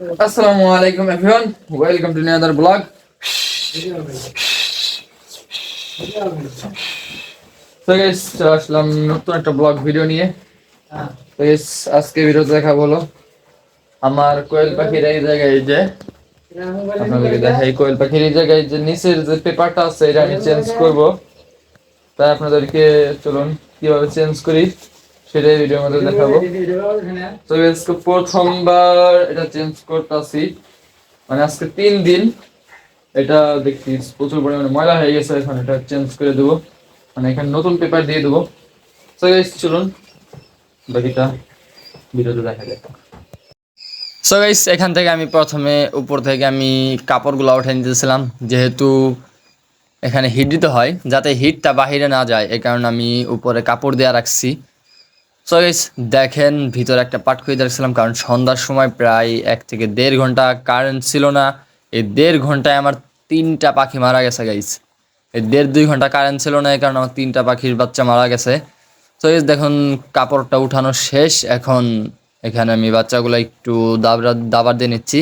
আসসালামু আলাইকুম everyone welcome to new blog তো গাইস আসলাম নতুন একটা ব্লগ ভিডিও নিয়ে। তো গাইস আজকে ভিডিও দেখা বলো আমার কোয়েল পাখির এই জায়গায় যে আপনাদেরকে দেখাই কোয়েল পাখির এই জায়গায় যে নিচের যে পেপারটা আছে, এটা আমি চেঞ্জ করব। তাই আপনাদেরকে চলুন, কীভাবে চেঞ্জ করি? সেটাই ভিডিওর মধ্যে দেখাবো। তো আজকে প্রথমবার এটা চেঞ্জ করতেছি। মানে আজকে তিন দিন এটা দেখছি প্রচুর পরিমাণে ময়লা হয়ে গেছে এখন এটা চেঞ্জ করে দেবো। মানে এখানে নতুন পেপার দিয়ে দেবো। তো চলুন বাকিটা ভিডিওতে দেখা যায় সো গাইস এখান থেকে আমি প্রথমে উপর থেকে আমি কাপড়গুলো উঠে নিতেছিলাম। যেহেতু এখানে হিট দিতে হয় যাতে হিটটা বাহিরে না যায় এই কারণে আমি উপরে কাপড় দেওয়া রাখছি। সো গাইস দেখেন, ভিতরে একটা পাট খুঁজে দেখছিলাম কারণ সন্ধ্যার সময় প্রায় এক থেকে দেড় ঘণ্টা কারেন্ট ছিল না। এই দেড় ঘন্টায় আমার তিনটা পাখি মারা গেছে গাইস এই দেড় দুই ঘণ্টা কারেন্ট ছিল না, এই কারণে আমার তিনটা পাখির বাচ্চা মারা গেছে। তো দেখুন, কাপড়টা উঠানো শেষ। এখন এখানে আমি বাচ্চাগুলো একটু দাবরা দাবার দিয়ে নিচ্ছি,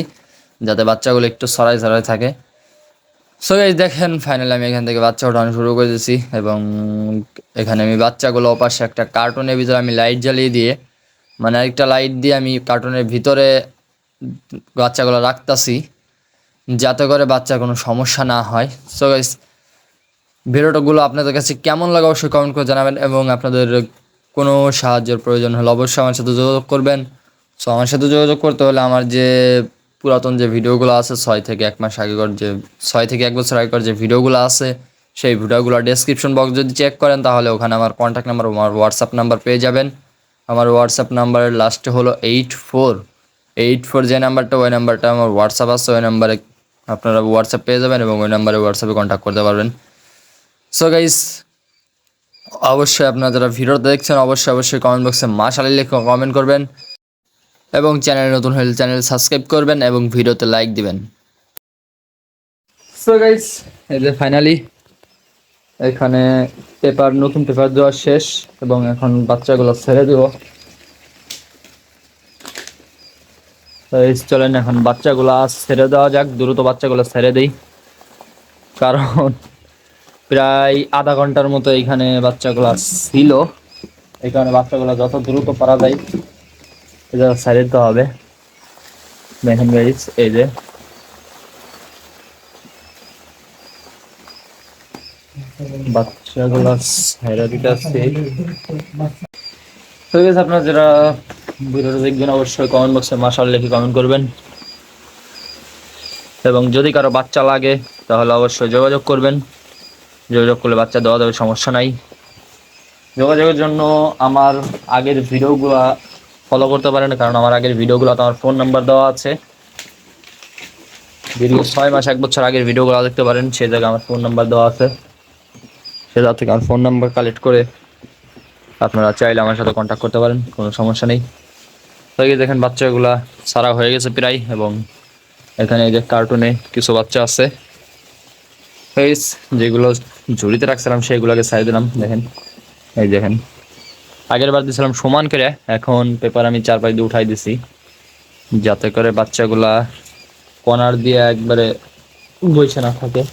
যাতে বাচ্চাগুলো একটু সরাই সরাই থাকে। সো গাইজ দেখেন ফাইনালি আমি এখান থেকে বাচ্চা ওঠানো শুরু করে দিয়েছি এবং এখানে আমি বাচ্চাগুলো ওপাশে একটা কার্টুনের ভিতরে আমি লাইট জ্বালিয়ে দিয়ে মানে আরেকটা লাইট দিয়ে আমি কার্টুনের ভিতরে বাচ্চাগুলো রাখতাছি যাতে করে বাচ্চার কোনো সমস্যা না হয়। সো গাইজ ভিডিওটাগুলো আপনাদের কাছে কেমন লাগে অবশ্যই কমেন্ট করে জানাবেন এবং আপনাদের কোনো সাহায্যের প্রয়োজন হলে অবশ্যই আমার সাথে যোগাযোগ করবেন। সো আমার সাথে যোগাযোগ করতে হলে আমার যে পুরাতন যে ভিডিওগুলো আছে, ছয় থেকে এক মাস আগেকার যে ছয় থেকে এক বছর আগেকার যে ভিডিওগুলো আছে, সেই ভিডিওগুলো ডেসক্রিপশন বক্স যদি চেক করেন, তাহলে ওখানে আমার কন্ট্যাক্ট নাম্বার আমার হোয়াটসঅ্যাপ নাম্বার পেয়ে যাবেন। আমার হোয়াটসঅ্যাপ নাম্বারের লাস্টে হলো এইট ফোর এইট ফোর যে নাম্বারটা ওই নাম্বারটা আমার হোয়াটসঅ্যাপ আছে, ওই নাম্বারে আপনারা হোয়াটসঅ্যাপ পেয়ে যাবেন এবং ওই নাম্বারে হোয়াটসঅ্যাপে কন্ট্যাক্ট করতে পারবেন। সো গাইস অবশ্যই আপনারা যারা ভিডিওটা দেখছেন, অবশ্যই অবশ্যই কমেন্ট বক্সে মাশালি লিখে কমেন্ট করবেন। এবং চ্যানেল নতুন হলে চ্যানেল সাবস্ক্রাইব করবেন এবং ভিডিওতে লাইক দিবেন। সো গাইস এই যে ফাইনালি এখানে পেপার, নতুন পেপার দেওয়া শেষ এবং এখন বাচ্চাগুলো ছেড়ে দেব। চলেন এখন বাচ্চাগুলো ছেড়ে দেওয়া যাক, দ্রুত বাচ্চাগুলো ছেড়ে দেই। কারণ প্রায় আধা ঘণ্টার মতো এখানে বাচ্চাগুলো ছিল। এই কারণে বাচ্চাগুলো যত দ্রুত পারা যায়। এটা সাইড দিতে হবে। দেখেন গাইস এই যে। বাচ্চাগুলো সাইড দিতে আসছে তো গেছে আপনারা যারা ভিডিওটা দেখবেন, অবশ্যই কমেন্ট বক্সে মাসাল লিখে কমেন্ট করবেন। এবং যদি কারও বাচ্চা লাগে, তাহলে অবশ্যই যোগাযোগ করবেন। যোগাযোগ করলে বাচ্চা দেওয়া যাবে, সমস্যা নাই। যোগাযোগের জন্য আমার আগের ভিডিওগুলো ফলো করতে পারেন, কারণ আমার আগের ভিডিওগুলো তো আমার ফোন নাম্বার দেওয়া আছে। দীর্ঘ ছয় মাস, এক বছর আগের ভিডিওগুলো দেখতে পারেন, সে জায়গায় আমার ফোন নাম্বার দেওয়া আছে। সে জায়গা থেকে আমার ফোন নাম্বার কালেক্ট করে আপনারা চাইলে আমার সাথে কন্ট্যাক্ট করতে পারেন, কোনো সমস্যা নেই। তো এই দেখেন, বাচ্চাগুলা সারা হয়ে গেছে প্রায়, এবং এখানে এই যে কার্টুনে কিছু বাচ্চা আছে। যেগুলো ঝুড়িতে রাখছিলাম, সেগুলোকে সাইড দিলাম, দেখেন। এই দেখেন। আগের বার দিয়েছিলাম সমান করে এখন পেপার আমি চার পাশ দিয়ে উঠাই দিছি। যাতে করে বাচ্চাগুলা কর্নার দিয়ে একবারে বইছে না থাকে।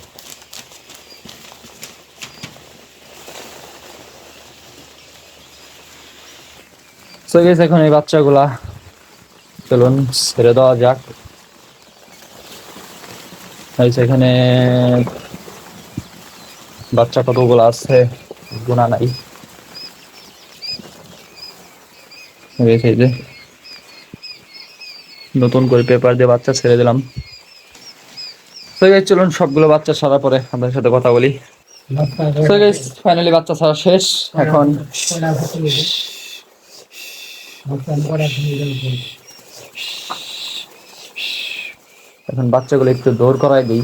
Guys, এখন এই বাচ্চাগুলা চলুন ছেড়ে দেওয়া যাক। এখানে বাচ্চা কতগুলো আছে? গুণা নাই। যে- নতুন করে পেপার দিয়ে বাচ্চা ছেড়ে দিলাম। চলুন সবগুলো বাচ্চা ছাড়ার পরে আপনাদের সাথে কথা বলি। ফাইনালি বাচ্চা ছাড়া শেষ। এখন এখন বাচ্চাগুলো একটু দৌড় করাই দিই।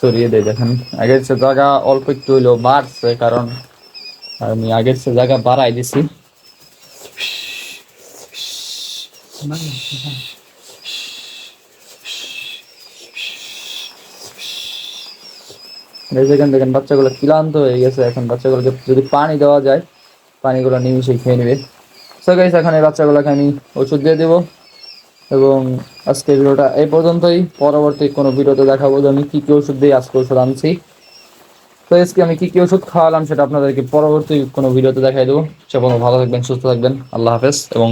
সরিয়ে দেয় দেখেন। আগের জায়গা অল্প একটু হইলেও বাড়ছে, কারণ আমি আগের জায়গা বাড়াই দিছি। দেখেন দেখেন, বাচ্চাগুলো ক্লান্ত হয়ে গেছে এখন। বাচ্চাগুলোকে যদি পানি দেওয়া যায়, পানিগুলো নিমিশেই খেয়ে নেবে। সো এখানে এখন এই বাচ্চাগুলোকে আমি ওষুধ দিয়ে দেবো। এবং আজকে ভিডিওটা এই পর্যন্তই। পরবর্তী কোনো ভিডিওতে দেখাবো যে আমি কী কী ওষুধ দিয়ে আজকে ওষুধ আনছি। তো আজকে আমি কী কী ওষুধ খাওয়ালাম সেটা আপনাদেরকে পরবর্তী কোনো ভিডিওতে দেখাই দেবো। সে ভালো থাকবেন, সুস্থ থাকবেন। আল্লাহ হাফেজ। এবং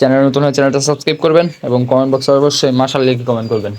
চ্যানেল নতুন হয় চ্যানেলটা সাবস্ক্রাইব করবেন এবং কমেন্ট বক্সে অবশ্যই মাসাল লিখে কমেন্ট করবেন।